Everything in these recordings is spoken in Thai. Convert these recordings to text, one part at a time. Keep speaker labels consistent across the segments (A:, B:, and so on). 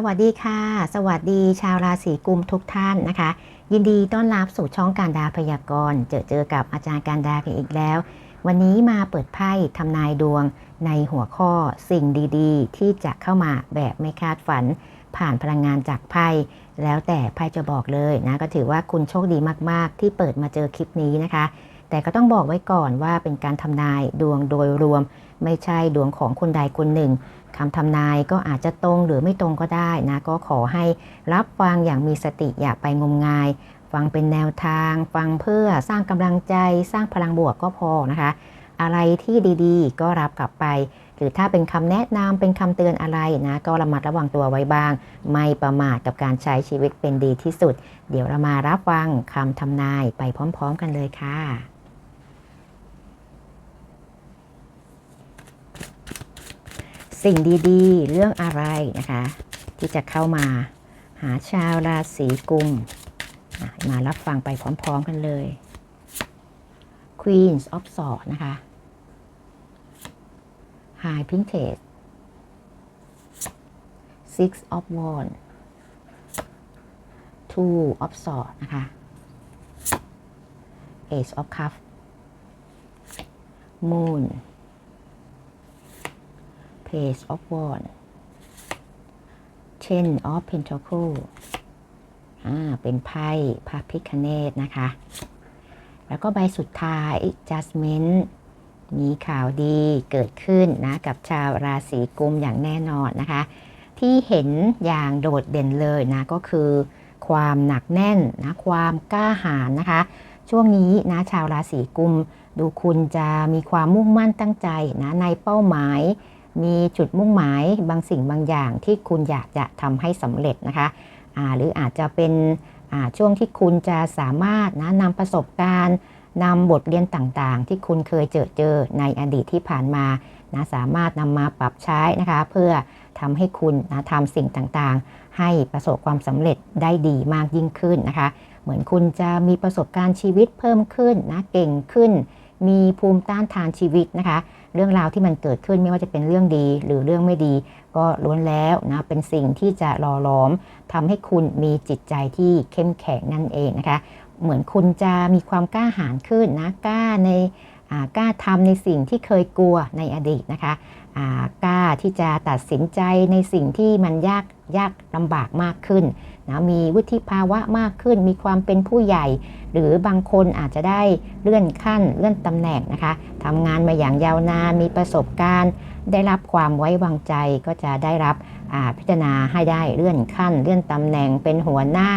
A: สวัสดีค่ะ สวัสดีชาวราศีกุมทุกท่านนะคะ ยินดีต้อนรับสู่ช่องการดาพยากรณ์เจอเจอกับอาจารย์การดากันอีกแล้ว วันนี้มาเปิดไพ่ทำนายดวงในหัวข้อสิ่งดีๆ ที่จะเข้ามาแบบไม่คาดฝัน ผ่านพลังงานจากไพ่แล้วแต่ไพ่จะบอกเลยนะก็ถือว่าคุณโชคดีมากๆ ที่เปิดมาเจอคลิปนี้นะคะ แต่ก็ต้องบอกไว้ก่อนว่าเป็นการทำนายดวงโดยรวม ไม่ใช่ดวงของคนใดคนหนึ่งคำทำนายก็อาจจะตรงหรือไม่ตรงก็ได้นะก็ขอให้รับฟังอย่างมีสติอย่าไปงมงาย ฟังเป็นแนวทาง ฟังเพื่อสร้างกำลังใจ สร้างพลังบวกก็พอนะคะ อะไรที่ดีๆ ก็รับกลับไป หรือถ้าเป็นคำแนะนำเป็นคำเตือนอะไรนะก็ระมัดระวังตัวไว้บ้าง ไม่ประมาทกับการใช้ชีวิตเป็นดีที่สุด เดี๋ยวเรามารับฟังคำทำนายไปพร้อม ๆ กันเลยค่ะ สิ่งดีๆ เรื่องอะไรนะคะ ที่จะเข้ามาหาชาวราศีกุมมารับฟังไปพร้อมๆกันเลย Queens of Swords นะคะ High Princess Six of Wands Two of Swords นะคะ Ace of Cups Moon Page of Wands Ten of Pentacles อ่า เป็นไพ่พระพิคเนตนะคะ แล้วก็ใบสุดท้าย Judgment มีข่าวดีเกิดขึ้นนะ กับชาวราศีกุมอย่างแน่นอนนะคะ ที่เห็นอย่างโดดเด่นเลยนะ ก็คือความหนักแน่นนะ ความกล้าหาญนะคะ ช่วงนี้นะชาวราศีกุม ดูคุณจะมีความมุ่งมั่นตั้งใจนะในเป้าหมาย มีจุดมุ่งหมายบางสิ่งบางอย่างที่คุณอยากจะทำให้สำเร็จนะคะหรืออาจจะเป็นช่วงที่คุณจะสามารถนะนำประสบการณ์นำบทเรียนต่างๆ ที่คุณเคยเจอเจอในอดีตที่ผ่านมานะสามารถนำมาปรับใช้นะคะเพื่อทำให้คุณนะทำสิ่งต่างๆ ให้ประสบความสำเร็จได้ดีมากยิ่งขึ้นนะคะ เหมือนคุณจะมีประสบการณ์ชีวิตเพิ่มขึ้นนะเก่งขึ้น มีภูมิต้านทานชีวิตนะคะ เรื่องราวที่มันเกิดขึ้นไม่ว่าจะเป็นเรื่องดีหรือเรื่องไม่ดี ก็ล้วนแล้วนะเป็นสิ่งที่จะหล่อหลอมทำให้คุณมีจิตใจที่เข้มแข็งนั่นเองนะคะ เหมือนคุณจะมีความกล้าหาญขึ้นนะกล้าในกล้าทำในสิ่งที่เคยกลัวในอดีตนะคะกล้าที่จะตัดสินใจในสิ่งที่มันยากยากลำบากมากขึ้น นะมีวุฒิภาวะมากขึ้น มีความเป็นผู้ใหญ่ หรือบางคนอาจจะได้เลื่อนขั้นเลื่อนตำแหน่งนะคะทำงานมาอย่างยาวนานมีประสบการณ์ ได้รับความไว้วางใจก็จะได้รับพิจารณาให้ได้เลื่อนขั้น เลื่อนตำแหน่งเป็นหัวหน้า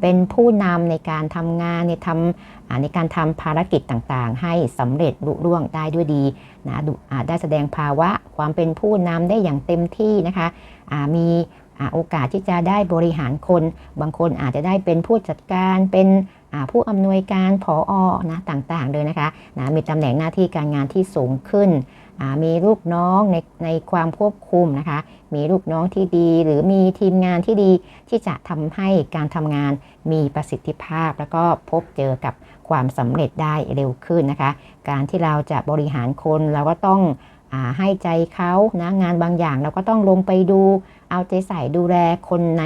A: เป็นผู้นำในการทำงานในทำในการทำภารกิจต่างๆ ให้สำเร็จลุล่วงได้ด้วยดีนะได้แสดงภาวะความเป็นผู้นำได้อย่างเต็มที่นะคะมี โอกาสที่จะได้บริหารคน บางคนอาจจะได้เป็นผู้จัดการเป็นผู้อำนวยการผออนะต่างๆเลยนะคะนะมีตำแหน่งหน้าที่การงานที่สูงขึ้น มีลูกน้องในในความควบคุมนะคะ มีลูกน้องที่ดีหรือมีทีมงานที่ดีที่จะทำให้การทำงานมีประสิทธิภาพ แล้วก็พบเจอกับความสำเร็จได้เร็วขึ้นนะคะ การที่เราจะบริหารคนเราก็ต้อง ให้ใจเขานะงานบางอย่างเราก็ต้องลงไปดู เอาใจใส่ดูแลคนใน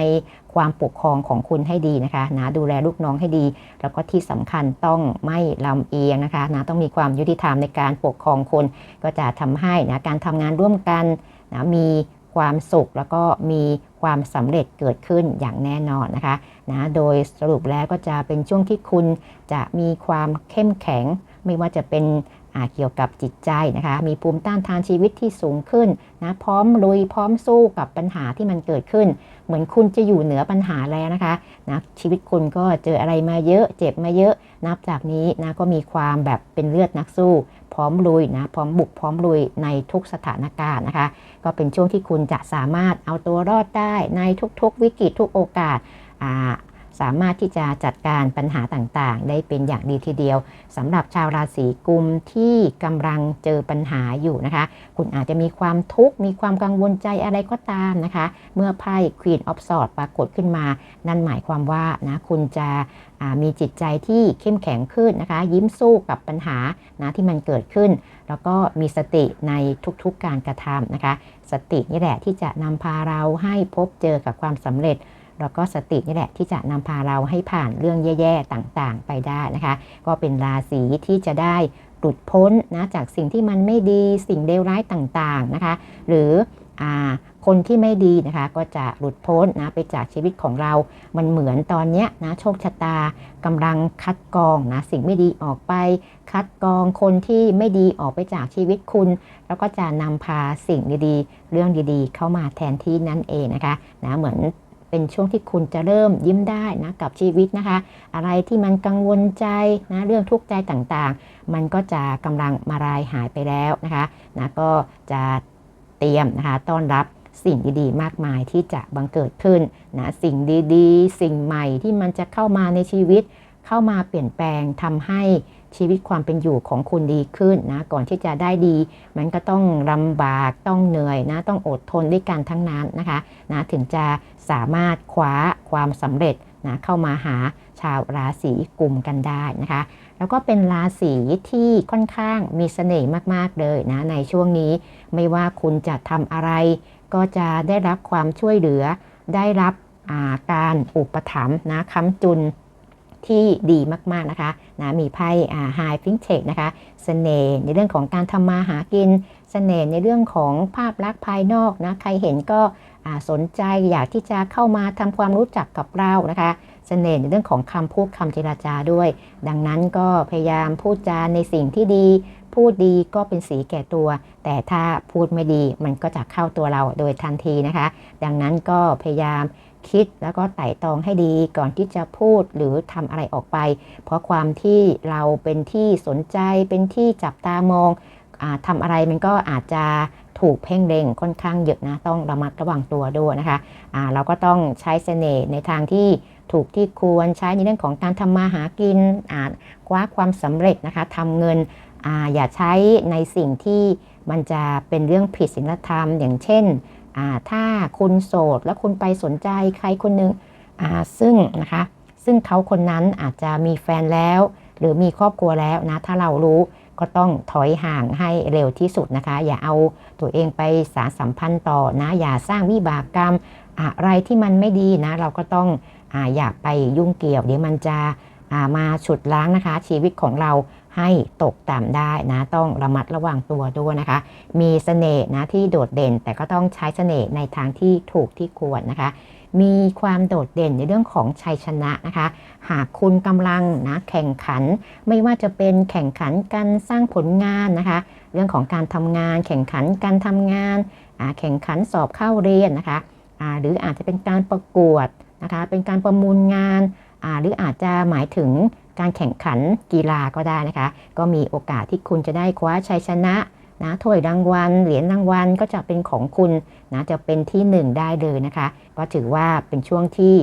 A: ความปกครองของคุณให้ดีนะคะนะดูแลลูกน้องให้ดี แล้วก็ที่สำคัญต้องไม่ลำเอียงนะคะนะต้องมีความยุติธรรมในการปกครองคน ก็จะทำให้นะการทำงานร่วมกันนะมีความสุขแล้วก็มีความสำเร็จเกิดขึ้นอย่างแน่นอนนะคะนะโดยสรุปแล้วก็จะเป็นช่วงที่คุณจะมีความเข้มแข็ง ไม่ว่าจะเป็น เกี่ยวกับจิตใจนะคะ มีภูมิต้านทานชีวิตที่สูงขึ้นนะพร้อมลุยพร้อมสู้กับปัญหาที่มันเกิดขึ้น เหมือนคุณจะอยู่เหนือปัญหาแล้วนะคะนะชีวิตคุณก็เจออะไรมาเยอะเจ็บมาเยอะ นับจากนี้นะก็มีความแบบเป็นเลือดนักสู้ พร้อมลุยนะพร้อมบุกพร้อมลุยในทุกสถานการณ์นะคะ ก็เป็นช่วงที่คุณจะสามารถเอาตัวรอดได้ในทุกๆ วิกฤตทุกโอกาส สามารถที่จะจัดการปัญหาต่างๆ ได้เป็นอย่างดีทีเดียวสำหรับชาวราศีกุมที่กำลังเจอปัญหาอยู่นะคะ คุณอาจจะมีความทุกข์มีความกังวลใจอะไรก็ตามนะคะ เมื่อไพ่ Queen of Swords ปรากฏขึ้นมา นั่นหมายความว่านะคุณจะมีจิตใจที่เข้มแข็งขึ้นนะคะ ยิ้มสู้กับปัญหานะที่มันเกิดขึ้น แล้วก็มีสติในทุกๆการกระทำนะคะ สตินี่แหละที่จะนำพาเราให้พบเจอกับความสำเร็จ แล้วก็สตินี่แหละที่จะนำพาเราให้ผ่านเรื่องแย่ๆต่างๆ ไปได้นะคะ ก็เป็นราศีที่จะได้หลุดพ้นนะจากสิ่งที่มันไม่ดีสิ่งเลวร้ายต่างๆนะคะ หรืออคนที่ไม่ดีนะคะก็จะหลุดพ้นนะไปจากชีวิตของเรา มันเหมือนตอนนี้นะโชคชะตากำลังคัดกรองนะสิ่งไม่ดีออกไป คัดกรองคนที่ไม่ดีออกไปจากชีวิตคุณ แล้วก็จะนำพาสิ่งดีๆ เรื่องดีๆ เข้ามาแทนที่นั่นเองนะคะนะเหมือน เป็นช่วงที่คุณจะเริ่มยิ้มได้นะกับชีวิตนะคะ อะไรที่มันกังวลใจนะเรื่องทุกข์ใจต่างๆ มันก็จะกำลังมารายหายไปแล้วนะคะนะก็จะเตรียมนะคะต้อนรับสิ่งดีๆ มากมายที่จะบังเกิดขึ้นนะสิ่งดีๆ สิ่งใหม่ที่มันจะเข้ามาในชีวิต เข้ามาเปลี่ยนแปลงทำให้ ชีวิตความเป็นอยู่ของคุณดีขึ้นนะก่อนที่จะได้ดี มันก็ต้องลำบากต้องเหนื่อยนะต้องอดทนด้วยกันทั้งนั้นนะคะนะถึงจะสามารถคว้าความสำเร็จนะเข้ามาหาชาวราศีกุมกันได้นะคะ แล้วก็เป็นราศีที่ค่อนข้างมีเสน่ห์มาก ๆ เลยนะในช่วงนี้ไม่ว่าคุณจะทำอะไร ก็จะได้รับความช่วยเหลือได้รับการอุปถัมภ์นะค้ำจุน ที่ดีมากๆนะคะนะมีไพ่ไฮฟิงเทคนะคะสเสน่ห์ในเรื่องของการทำมาหากินสเสน่ห์ในเรื่องของภาพลักษณ์ภายนอกนะใครเห็นก็สนใจอยากที่จะเข้ามาทำความรู้จักกับเรานะคะสเสน่ห์ในเรื่องของคำพูดคำเจราจาด้วย ดังนั้นก็พยายามพูดจาในสิ่งที่ดี พูดดีก็เป็นสีแก่ตัว แต่ถ้าพูดไม่ดีมันก็จะเข้าตัวเราโดยทันทีนะคะ ดังนั้นก็พยายาม คิดแล้วก็ไต่ตองให้ดีก่อนที่จะพูดหรือทำอะไรออกไป เพราะความที่เราเป็นที่สนใจเป็นที่จับตามองอทำอะไรมันก็อาจจะถูกเพ่งเล็งค่อนข้างเยอะนะต้องระมัดระวังตัวด้วยนะคะะเราก็ต้องใช้เสน่ห์ในทางที่ถูกที่ควรใช้ในเรื่องของการทำมาหากินคว้าความสำเร็จนะคะทำเงินออย่าใช้ในสิ่งที่มันจะเป็นเรื่องผิดศีลธรรม อย่างเช่น ถ้าคุณโสดแล้วคุณไปสนใจใครคนหนึ่งซึ่งนะคะ ซึ่งเขาคนนั้นอาจจะมีแฟนแล้ว หรือมีครอบครัวแล้วนะ ถ้าเรารู้ก็ต้องถอยห่างให้เร็วที่สุดนะคะ อย่าเอาตัวเองไปสารสัมพันธ์ต่อนะ อย่าสร้างวิบากกรรมอะไรที่มันไม่ดีนะ เราก็ต้องออย่าไปยุ่งเกี่ยว เดี๋ยวมันจะมาฉุดล้างนะคะ ชีวิตของเรา ให้ตกต่ำได้นะต้องระมัดระวังตัวด้วยนะคะ มีสเสน่ห์นะที่โดดเด่น แต่ก็ต้องใช้เสน่ห์ในทางที่ถูกที่ควรนะคะ มีความโดดเด่นในเรื่องของชัยชนะนะคะ หากคุณกำลังนะแข่งขัน ไม่ว่าจะเป็นแข่งขันการสร้างผลงานนะคะ เรื่องของการทำงาน แข่งขันการทำงาน แข่งขันสอบเข้าเรียนนะคะ หรืออาจจะเป็นการประกวดนะคะ เป็นการประมูลงาน หรืออาจจะหมายถึง การแข่งขันกีฬาก็ได้นะคะ ก็มีโอกาสที่คุณจะได้คว้าชัยชนะนะถ้วยรางวัลเหรียญรางวัลก็จะเป็นของคุณนะจะเป็นที่หนึ่งได้เลยนะคะ ก็ถือว่าเป็นช่วงที่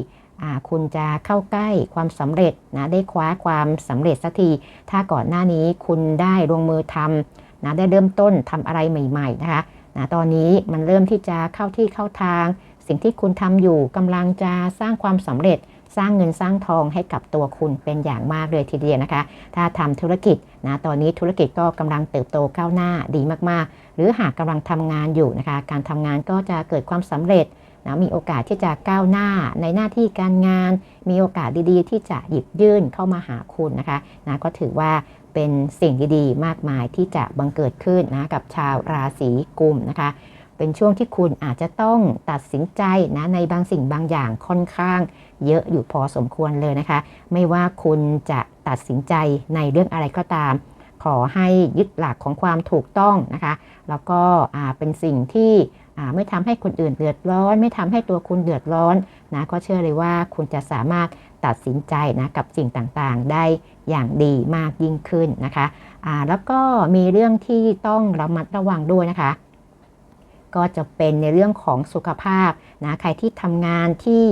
A: คุณจะเข้าใกล้ความสำเร็จนะได้คว้าความสำเร็จสักที ถ้าก่อนหน้านี้คุณได้ลงมือทำนะได้เริ่มต้นทำอะไรใหม่ ๆ นะคะนะตอนนี้มันเริ่มที่จะเข้าที่เข้าทาง สิ่งที่คุณทำอยู่กำลังจะสร้างความสำเร็จ สร้างเงินสร้างทองให้กับตัวคุณเป็นอย่างมากเลยทีเดียวนะคะ ถ้าทำธุรกิจนะตอนนี้ธุรกิจก็กำลังเติบโตก้าวหน้าดีมากๆ หรือหากกำลังทำงานอยู่นะคะ การทำงานก็จะเกิดความสำเร็จนะมีโอกาสที่จะก้าวหน้าในหน้าที่การงาน มีโอกาสดีๆ ที่จะหยิบยื่นเข้ามาหาคุณนะคะนะก็ถือว่าเป็นสิ่งดีๆ มากมายที่จะบังเกิดขึ้นนะกับชาวราศีกุมนะคะ เป็นช่วงที่คุณอาจจะต้องตัดสินใจนะในบางสิ่งบางอย่างค่อนข้าง เยอะอยู่พอสมควรเลยนะคะ ไม่ว่าคุณจะตัดสินใจในเรื่องอะไรก็ตาม ขอให้ยึดหลักของความถูกต้องนะคะ แล้วก็เป็นสิ่งที่ไม่ทำให้คนอื่นเดือดร้อน ไม่ทำให้ตัวคุณเดือดร้อนนะก็เชื่อเลยว่าคุณจะสามารถตัดสินใจนะกับสิ่งต่างๆ ได้อย่างดีมากยิ่งขึ้นนะคะแล้วก็มีเรื่องที่ต้องระมัดระวังด้วยนะคะ ก็จะเป็นในเรื่องของสุขภาพนะใครที่ทำงานที่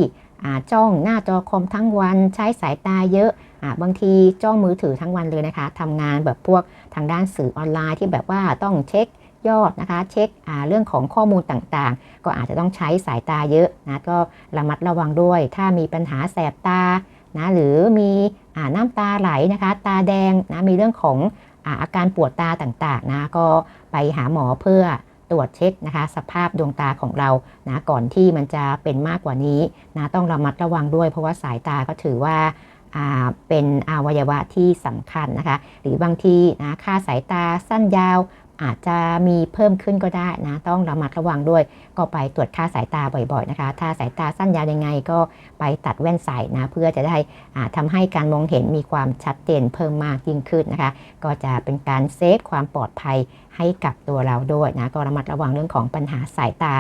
A: จ้องหน้าจอคอมทั้งวันใช้สายตาเยอะอบางทีจ้องมือถือทั้งวันเลยนะคะทำงานแบบพวกทางด้านสื่อออนไลน์ที่แบบว่าต้องเช็คยอดนะคะเช็คเรื่องของข้อมูลต่างๆ ก็อาจจะต้องใช้สายตาเยอะนะก็ระมัดระวังด้วย ถ้ามีปัญหาแสบตานะหรือมีน้ำตาไหลนะคะตาแดงนะมีเรื่องของออาการปวดตาต่างๆนะก็ไปหาหมอเพื่อ ตรวจเช็คนะคะสภาพดวงตาของเรานะก่อนที่มันจะเป็นมากกว่านี้นะต้องระมัดระวังด้วย เพราะว่าสายตาก็ถือว่าเป็นอวัยวะที่สำคัญนะคะ หรือบางทีนะค่าสายตาสั้นยาวอาจจะมีเพิ่มขึ้นก็ได้นะ ต้องระมัดระวังด้วย ก็ไปตรวจค่าสายตาบ่อยๆนะคะ ถ้าสายตาสั้นยาวยังไงก็ไปตัดแว่นใส่นะ เพื่อจะได้ทำให้การมองเห็นมีความชัดเจนเพิ่มมากยิ่งขึ้นนะคะ ก็จะเป็นการเซฟความปลอดภัย ให้กับตัวเราด้วยนะก็ระมัดระวังเรื่องของปัญหาสายตา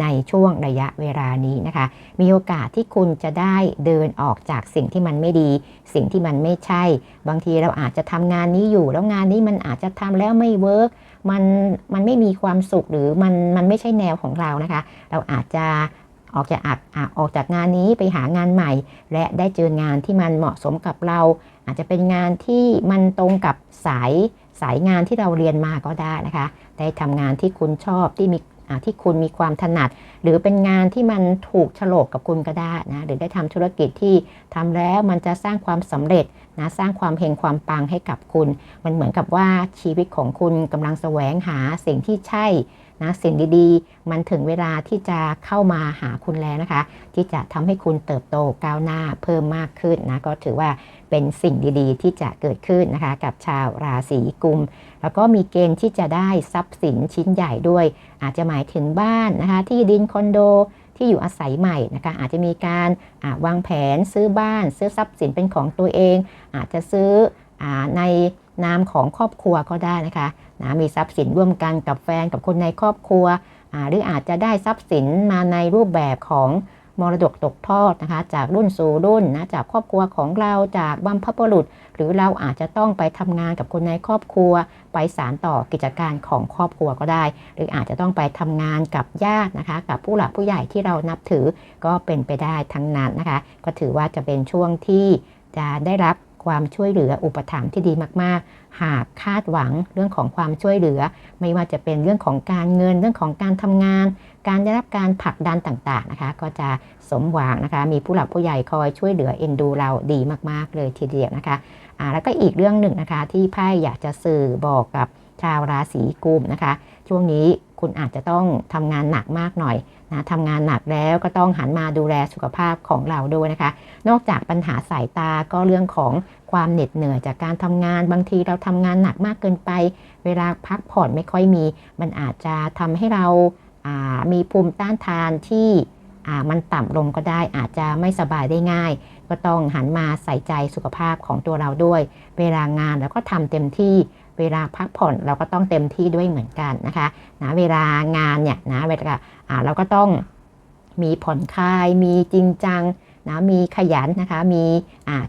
A: ในช่วงระยะเวลานี้นะคะ มีโอกาสที่คุณจะได้เดินออกจากสิ่งที่มันไม่ดี สิ่งที่มันไม่ใช่ บางทีเราอาจจะทำงานนี้อยู่ แล้วงานนี้มันอาจจะทำแล้วไม่เวิร์กมันมันไม่มีความสุขหรือมันมันไม่ใช่แนวของเรานะคะ เราอาจจะออกจากอักออกจากงานนี้ไปหางานใหม่ และได้เจองานที่มันเหมาะสมกับเรา อาจจะเป็นงานที่มันตรงกับสาย สายงานที่เราเรียนมาก็ได้นะคะ ได้ทำงานที่คุณชอบที่มีที่คุณมีความถนัด หรือเป็นงานที่มันถูกฉลกกับคุณก็ได้นะหรือได้ทำธุรกิจที่ทำแล้วมันจะสร้างความสำเร็จนะสร้างความเฮงความปังให้กับคุณ มันเหมือนกับว่าชีวิตของคุณกำลังแสวงหาสิ่งที่ใช่ นะสิ่งดีๆ มันถึงเวลาที่จะเข้ามาหาคุณแล้วนะคะ ที่จะทำให้คุณเติบโตก้าวหน้าเพิ่มมากขึ้นนะก็ถือว่าเป็นสิ่งดีๆ ที่จะเกิดขึ้นนะคะ กับชาวราศีกุม แล้วก็มีเกณฑ์ที่จะได้ทรัพย์สินชิ้นใหญ่ด้วย อาจจะหมายถึงบ้านนะคะ ที่ดินคอนโดที่อยู่อาศัยใหม่นะคะอาจจะมีการวางแผนซื้อบ้าน ซื้อทรัพย์สินเป็นของตัวเอง อาจจะซื้อ ในนามของครอบครัวก็ได้นะคะนะมีทรัพย์สินร่วมกันกับแฟนกับคนในครอบครัว หรืออาจจะได้ทรัพย์สินมาในรูปแบบของมรดกตกทอดนะคะ จากรุ่นสู่รุ่นนะจากครอบครัวของเราจากบัมพบุรุษ หรือเราอาจจะต้องไปทำงานกับคนในครอบครัว ไปสารต่อกิจการของครอบครัวก็ได้ หรืออาจจะต้องไปทำงานกับญาตินะคะ กับผู้หลักผู้ใหญ่ที่เรานับถือก็เป็นไปได้ทั้งนั้นนะคะ ก็ถือว่าจะเป็นช่วงที่จะได้รับ ความช่วยเหลืออุปถัมภ์ที่ดีมาก ๆ หากคาดหวังเรื่องของความช่วยเหลือ ไม่ว่าจะเป็นเรื่องของการเงินเรื่องของการทำงาน การได้รับการผลักดันต่าง ๆ นะคะ ก็จะสมหวังนะคะ มีผู้หลักผู้ใหญ่คอยช่วยเหลือเอ็นดูเราดีมาก ๆ เลยทีเดียวนะคะอ่าแล้วก็อีกเรื่องหนึ่งนะคะที่ไพ่อยากจะสื่อบอกกับชาวราศีกุมนะคะ ช่วงนี้ คุณอาจจะต้องทำงานหนักมากหน่อยนะทำงานหนักแล้วก็ต้องหันมาดูแลสุขภาพของเราด้วยนะคะ นอกจากปัญหาสายตาก็เรื่องของความเหน็ดเหนื่อยจากการทำงานบางทีเราทำงานหนักมากเกินไป เวลาพักผ่อนไม่ค่อยมี มันอาจจะทำให้เราามีภูมิต้านทานที่มันต่ำลงก็ได้อาจจะไม่สบายได้ง่าย ก็ต้องหันมาใส่ใจสุขภาพของตัวเราด้วย เวลางานแล้วก็ทำเต็มที่ เวลาพักผ่อนเราก็ต้องเต็มที่ด้วยเหมือนกันนะคะนะเวลางานเนี่ยนะเวลาเราก็ต้องมีผ่อนคลาย มีจริงจังนะมีขยันนะคะ มี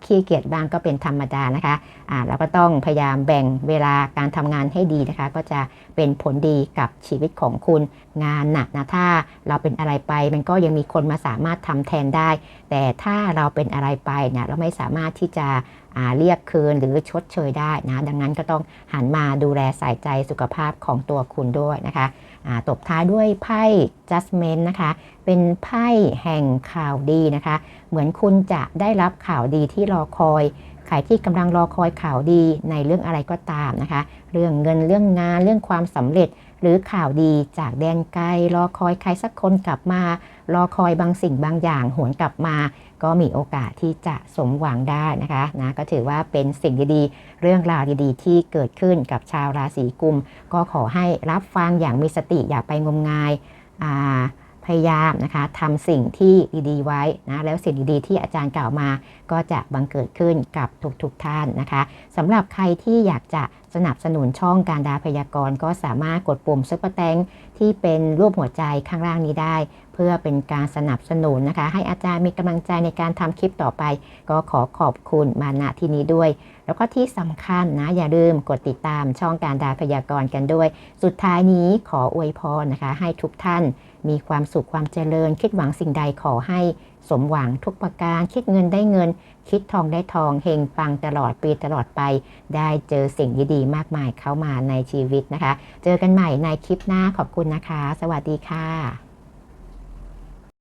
A: ขี้เกียจบ้างก็เป็นธรรมดานะคะะเราก็ต้องพยายามแบ่งเวลาการทำงานให้ดีนะคะ ก็จะ เป็นผลดีกับชีวิตของคุณงานหนักนะถ้าเราเป็นอะไรไป มันก็ยังมีคนมาสามารถทำแทนได้ แต่ถ้าเราเป็นอะไรไปเนี่ยเราไม่สามารถที่จะเรียกคืนหรือชดเชยได้นะดังนั้นก็ต้องหันมาดูแลใส่ใจสุขภาพของตัวคุณด้วยนะคะตบท้ายด้วยไพ่ judgment นะคะ เป็นไพ่แห่งข่าวดีนะคะ เหมือนคุณจะได้รับข่าวดีที่รอคอย ใครที่กำลังรอคอยข่าวดีในเรื่องอะไรก็ตามนะคะ เรื่องเงินเรื่องงานเรื่องความสำเร็จ หรือข่าวดีจากแดนไกลรอคอยใครสักคนกลับมา รอคอยบางสิ่งบางอย่างหวนกลับมา ก็มีโอกาสที่จะสมหวังได้นะคะนะก็ถือว่าเป็นสิ่งดีๆ เรื่องราวดีๆ ที่เกิดขึ้นกับชาวราศีกุม ก็ขอให้รับฟังอย่างมีสติอย่าไปงมงายอ่า พยายามนะคะทำสิ่งที่ดีๆ ไว้นะแล้วสิ่งดีๆ ที่อาจารย์กล่าวมา ก็จะบังเกิดขึ้นกับทุกๆทท่านนะคะสำหรับใครที่อยากจะสนับสนุนช่องการดาพยากรณ์ก็สามารถกดปุ่มซุปเปอร์แตงที่เป็นรูปหัวใจข้างล่างนี้ได้ เพื่อเป็นการสนับสนุนนะคะ ให้อาจารย์มีกำลังใจในการทำคลิปต่อไป ก็ขอขอบคุณมาณที่นี้ด้วย แล้วก็ที่สำคัญนะอย่าลืมกดติดตามช่องการดาพยากรณ์กันด้วย สุดท้ายนี้ขออวยพรนะคะ ให้ทุกท่าน มีความสุขความเจริญ คิดหวังสิ่งใดขอให้สมหวังทุกประการ คิดเงินได้เงิน คิดทองได้ทองเฮงปังตลอดปีตลอดไป ได้เจอสิ่งดีๆมากมายเข้ามาในชีวิตนะคะ เจอกันใหม่ในคลิปหน้าขอบคุณนะคะ สวัสดีค่ะ